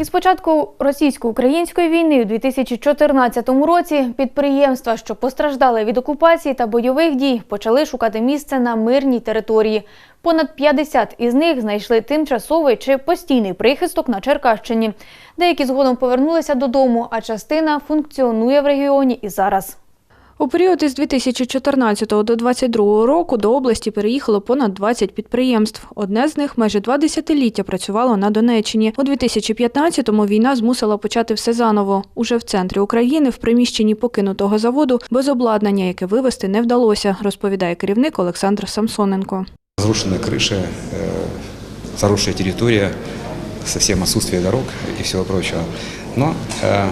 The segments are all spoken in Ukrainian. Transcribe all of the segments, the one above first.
Із початку російсько-української війни у 2014 році підприємства, що постраждали від окупації та бойових дій, почали шукати місце на мирній території. Понад 50 із них знайшли тимчасовий чи постійний прихисток на Черкащині. Деякі згодом повернулися додому, а частина функціонує в регіоні і зараз. У період із 2014 до 2022 року до області переїхало понад 20 підприємств. Одне з них майже два десятиліття працювало на Донеччині. У 2015-му війна змусила почати все заново. Уже в центрі України, в приміщенні покинутого заводу, без обладнання, яке вивезти не вдалося, розповідає керівник Олександр Самсоненко. Разрушенные крыши, э, заросшая территория, совсем отсутствие дорог и всего прочего. Но э,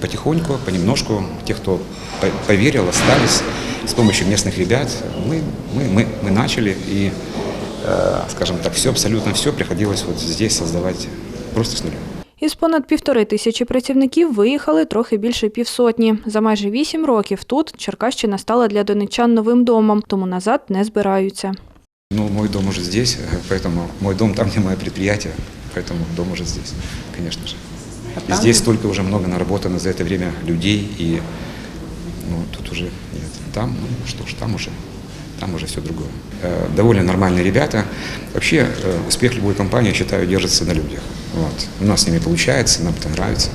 потихоньку, понемножку, те, кто по- поверил, остались. С помощью местных ребят мы, мы, мы, мы начали, и, э, скажем так, все, абсолютно все приходилось вот здесь создавать просто с нуля. Із понад півтори тисячі працівників виїхали трохи більше півсотні. За майже вісім років тут Черкащина стала для донеччан новим домом, тому назад не збираються. Ну, мой дом уже здесь, поэтому мой дом там, где мое предприятие, поэтому дом уже здесь, конечно же. И здесь столько уже много наработано за это время людей, и ну, тут уже нет. Там, ну что ж, там уже, там уже все другое. Э, Довольно нормальные ребята. Вообще, э, успех любой компании, я считаю, держится на людях. Вот. У нас с ними получается, нам это нравится.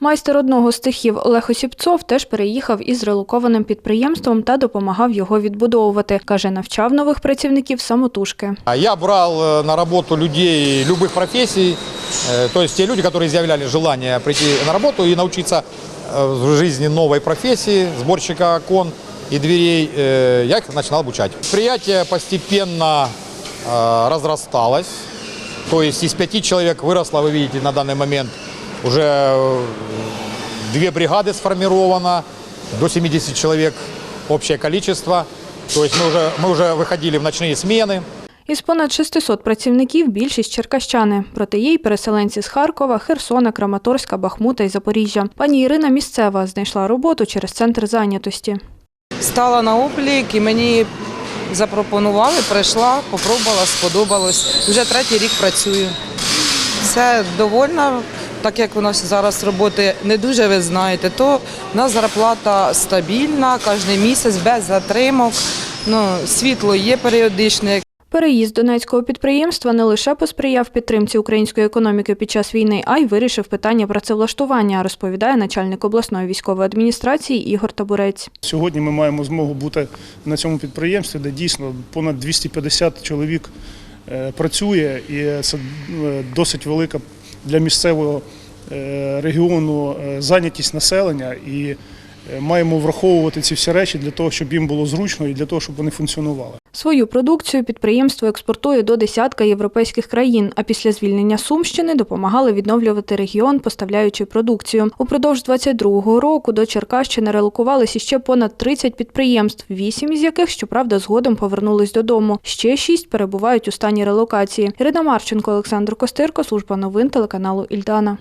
Майстер одного з цехів Олег Осіпцов теж переїхав із релокованим підприємством та допомагав його відбудовувати. Каже, навчав нових працівників самотужки. А Я брал э, на работу людей любых профессий, э, то есть те люди, которые изъявляли желание прийти на работу и научиться э, в жизни новой профессии, сборщика окон и дверей, э, я их начинал обучать. Предприятие постепенно э, разрасталось, то есть из пяти человек выросло, вы видите, на данный момент уже э, две бригады сформировано, до 70 человек общее количество. То есть мы уже, мы уже выходили в ночные смены. Із понад 600 працівників більшість черкащани. Проте є й переселенці з Харкова, Херсона, Краматорська, Бахмута і Запоріжжя. Пані Ірина місцева знайшла роботу через центр зайнятості. Стала на облік і мені запропонували, прийшла, попробувала, сподобалось. Вже третій рік працюю. Все довольна, так як у нас зараз роботи не дуже, ви знаєте, то у нас зарплата стабільна, кожен місяць без затримок. Ну, світло є періодичне, Переїзд донецького підприємства не лише посприяв підтримці української економіки під час війни, а й вирішив питання працевлаштування, розповідає начальник обласної військової адміністрації Ігор Табурець. Сьогодні ми маємо змогу бути на цьому підприємстві, де дійсно понад 250 чоловік е, працює, і це е, досить велика для місцевого е, регіону е, зайнятість населення. І е, маємо враховувати ці всі речі для того, щоб їм було зручно і для того, щоб вони функціонували. Свою продукцію підприємство експортує до десятка європейських країн, а після звільнення Сумщини допомагали відновлювати регіон, поставляючи продукцію. Упродовж 22-го року до Черкащини релокувалися ще понад 30 підприємств, вісім із яких, щоправда, згодом повернулись додому. Ще шість перебувають у стані релокації. Ірина Марченко, Олександр Костирко, служба новин телеканалу Ільдана.